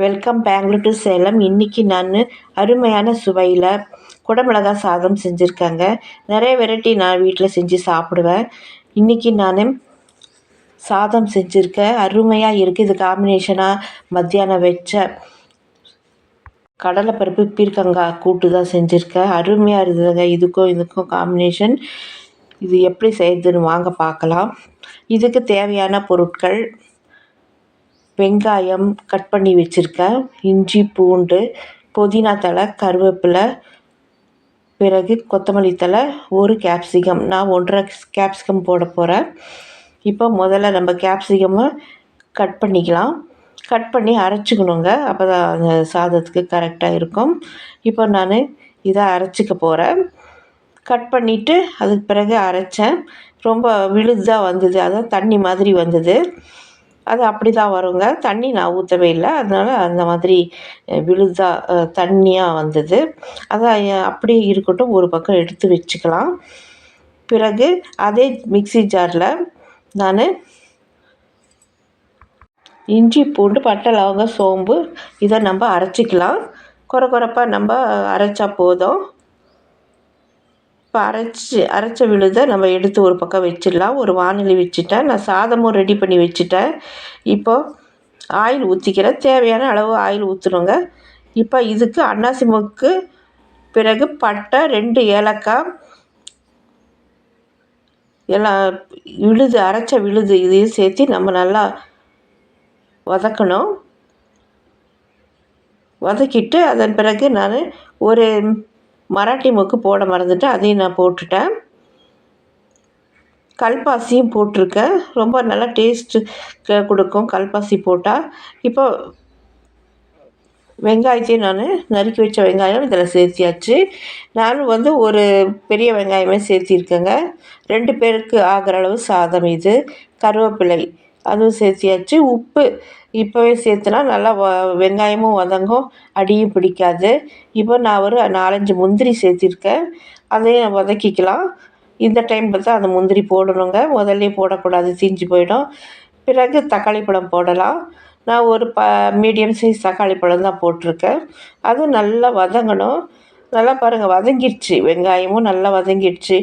Welcome Bangalore to Salem. இன்றைக்கி நான் அருமையான சுவையில் குடமிளகா சாதம் செஞ்சுருக்கேங்க. நிறைய வெரைட்டி நான் வீட்டில் செஞ்சு சாப்பிடுவேன். இன்றைக்கி நான் சாதம் செஞ்சுருக்கேன் அருமையாக இருக்குது இது காம்பினேஷனாக மத்தியானம் வச்ச கடலைப்பருப்பு பீர்க்கங்காய் கூட்டு தான் செஞ்சுருக்கேன். அருமையாக இருந்ததுங்க. இதுக்கும் இதுக்கும் காம்பினேஷன் இது எப்படி செய்யுதுன்னு வாங்க பார்க்கலாம். இதுக்கு தேவையான பொருட்கள் வெங்காயம் கட் பண்ணி வச்சுருக்கேன். இஞ்சி பூண்டு புதினா தழை கருவேப்பிலை பிறகு கொத்தமல்லி தழை ஒரு கேப்சிகம் நான் ஒன்றரை கேப்சிகம் போட போகிறேன் இப்போ முதல்ல நம்ம கேப்சிகமை கட் பண்ணிக்கலாம். கட் பண்ணி அரைச்சிக்கணுங்க. அப்போ தான் அந்த சாதத்துக்கு கரெக்டாக இருக்கும். இப்போ நான் இதை அரைச்சிக்க போகிறேன் கட் பண்ணிவிட்டு அதுக்கு பிறகு அரைச்சேன். ரொம்ப விழுதாக வந்தது. அதான் தண்ணி மாதிரி வந்தது. அது அப்படி தான் வருங்க. தண்ணி நான் ஊற்றவே இல்லை. அதனால் அந்த மாதிரி விழுதாக தண்ணியாக வந்தது. அதை அப்படியே இருக்கட்டும். ஒரு பக்கம் எடுத்து வச்சுக்கலாம். பிறகு அதே மிக்சி ஜாரில் நான் இஞ்சி பூண்டு பட்டை லவங்க சோம்பு இதை நம்ம அரைச்சிக்கலாம். குறை குறைப்பாக நம்ம அரைச்சா போதும். இப்போ அரைச்சி அரைச்ச விழுதை நம்ம எடுத்து ஒரு பக்கம் வச்சிடலாம். ஒரு வானிலை வச்சுட்டேன். நான் சாதமும் ரெடி பண்ணி வச்சுட்டேன். இப்போது ஆயில் ஊற்றிக்கிறேன் தேவையான அளவு ஆயில் ஊற்றணுங்க இப்போ இதுக்கு அன்னாசிமுக்கு பிறகு பட்டை ரெண்டு ஏலக்காய் எல்லாம் விழுது அரைச்ச விழுது இதையும் சேர்த்து நம்ம நல்லா வதக்கணும். வதக்கிட்டு அதன் பிறகு நான் ஒரு மராட்டி மூக்கு போட மறந்துட்டு அதையும் நான் போட்டுட்டேன். கல்பாசியும் போட்டிருக்கேன். ரொம்ப நல்லா டேஸ்ட்டு கொடுக்கும் கல்பாசி போட்டால் இப்போ வெங்காயத்தையும் நான் நறுக்கி வச்ச வெங்காயம் இதில் சேர்த்தியாச்சு. நானும் வந்து ஒரு பெரிய வெங்காயமே சேர்த்திருக்கேங்க. ரெண்டு பேருக்கு ஆகிற அளவு சாதம் இது. கருவேப்பிலை அதுவும் சேர்த்தியாச்சு உப்பு. இப்போவே சேர்த்துனா நல்லா வ வெங்காயமும் வதங்கும். அடியும் பிடிக்காது. இப்போ நான் ஒரு நாலஞ்சு முந்திரி சேர்த்திருக்கேன். அதையும் வதக்கிக்கலாம். இந்த டைம் பார்த்தா அந்த முந்திரி போடணுங்க. முதல்லே போடக்கூடாது தீஞ்சு போயிடும். பிறகு தக்காளி பழம் போடலாம். நான் ஒரு ப மீடியம் சைஸ் தக்காளி பழம் தான் போட்டிருக்கேன். அதுவும் நல்லா வதங்கணும். நல்லா பாருங்கள் வதங்கிடுச்சு. வெங்காயமும் நல்லா வதங்கிடுச்சு.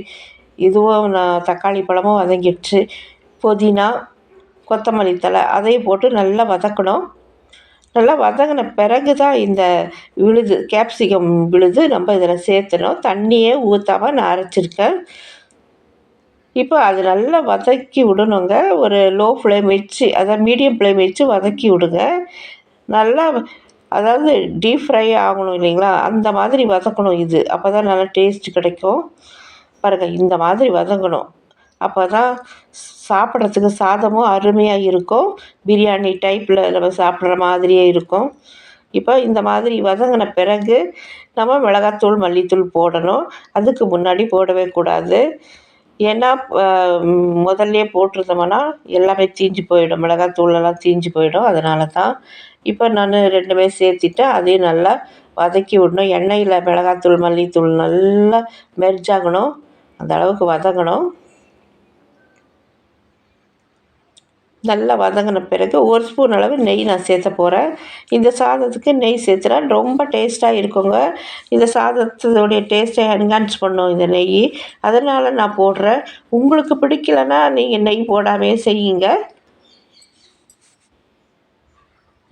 இதுவும் நான் தக்காளி பழமும் வதங்கிடுச்சு. புதினா கொத்தமல்லி தழை அதையும் போட்டு நல்லா வதக்கணும். நல்லா வதங்கின பிறகு தான் இந்த விழுது கேப்சிகம் விழுது நம்ம இதில் சேர்த்தணும் தண்ணியே ஊற்றாமல் நான் அரைச்சிருக்கேன். இப்போ அது நல்லா வதக்கி விடணுங்க. ஒரு லோ ஃப்ளேம் வச்சு அதாவது மீடியம் ஃப்ளேம் வச்சு வதக்கி விடுங்க. நல்லா அதாவது டீப் ஃப்ரை ஆகணும் இல்லைங்களா? அந்த மாதிரி வதக்கணும் இது. அப்போ தான் நல்லா டேஸ்ட் கிடைக்கும். பாருங்கள் இந்த மாதிரி வதங்கணும். அப்போ தான் சாப்பிட்றதுக்கு சாதமும் அருமையாக இருக்கும் பிரியாணி டைப்பில் நம்ம சாப்பிட்ற மாதிரியே இருக்கும். இப்போ இந்த மாதிரி வதங்கின பிறகு நம்ம மிளகாத்தூள் மல்லித்தூள் போடணும். அதுக்கு முன்னாடி போடவே கூடாது. ஏன்னா முதல்ல போட்டிருந்தோம்னா எல்லாமே தீஞ்சு போயிடும். மிளகாத்தூளெல்லாம் தீஞ்சு போயிடும். அதனால தான் இப்போ நான் ரெண்டுமே சேர்த்துட்டு அதையும் நல்லா வதக்கி விடணும். எண்ணெயில் மிளகாத்தூள் மல்லித்தூள் நல்லா மெர்ஜாகணும். அந்த அளவுக்கு வதங்கணும். நல்லா வதங்கின பிறகு ஒரு ஸ்பூன் அளவு நெய் நான் சேர்த்த போகிறேன் இந்த சாதத்துக்கு நெய் சேர்த்துனா ரொம்ப டேஸ்ட்டாக இருக்குங்க. இந்த சாதத்துடைய டேஸ்ட்டை என்ஹான்ஸ் பண்ணும் இந்த நெய். அதனால் நான் போடுறேன். உங்களுக்கு பிடிக்கலன்னா நீங்கள் நெய் போடாமே செய்யுங்க.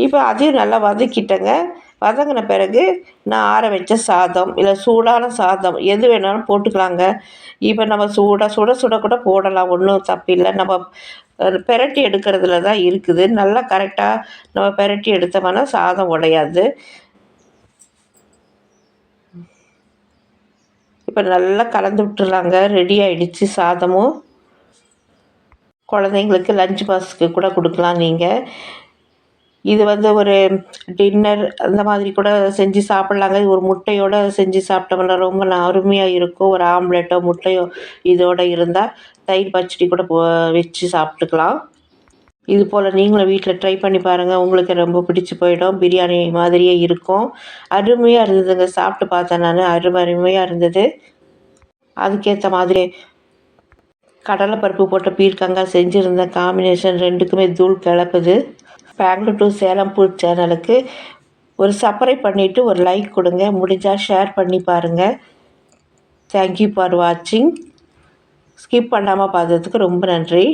இப்போ அதையும் நல்லா வதக்கிட்டேங்க. வதங்கின பிறகு நான் ஆற வச்ச சாதம் இல்லை சூடான சாதம் எது வேணாலும் போட்டுக்கலாங்க. இப்போ நம்ம சூடாக சுட சுட கூட போடலாம் ஒன்றும் தப்பில்லை நம்ம பெரட்டி எடுக்கிறதுல தான் இருக்குது. நல்லா கரெக்டாக நம்ம பெரட்டி எடுத்தோம்னா சாதம் உடையாது. இப்போ நல்லா கலந்து விட்டுலாங்க ரெடி ஆகிடுச்சு சாதமும். குழந்தைங்களுக்கு லஞ்ச் பாக்ஸுக்கு கூட கொடுக்கலாம் நீங்கள் இது வந்து ஒரு டின்னர் அந்த மாதிரி கூட செஞ்சு சாப்பிட்லாங்க. இது ஒரு முட்டையோடு செஞ்சு சாப்பிட்டோம்னா ரொம்ப அருமையாக இருக்கும். ஒரு ஆம்லெட்டோ முட்டையோ இதோடு இருந்தால் தயிர் பச்சடி கூட போ வச்சு சாப்பிட்டுக்கலாம். இது போல் நீங்களும் வீட்டில் ட்ரை பண்ணி பாருங்கள் உங்களுக்கு ரொம்ப பிடிச்சி போயிடும். பிரியாணி மாதிரியே இருக்கும். அருமையாக இருந்ததுங்க. சாப்பிட்டு பார்த்தேன் நான். அருமை அருமையாக இருந்தது. அதுக்கேற்ற மாதிரி கடலைப்பருப்பு போட்ட பீர்க்கங்காய் செஞ்சுருந்தேன். காம்பினேஷன் ரெண்டுக்குமே தூள் கிளப்புது பெங்களூர் டு சேலம் ஃபுட் சேனலுக்கு ஒரு சப்ஸ்கிரைப் பண்ணிவிட்டு ஒரு லைக் கொடுங்க. முடிஞ்சால் ஷேர் பண்ணி பாருங்கள் தேங்க்யூ ஃபார் வாட்சிங் ஸ்கிப் பண்ணாமல் பார்த்ததுக்கு ரொம்ப நன்றி.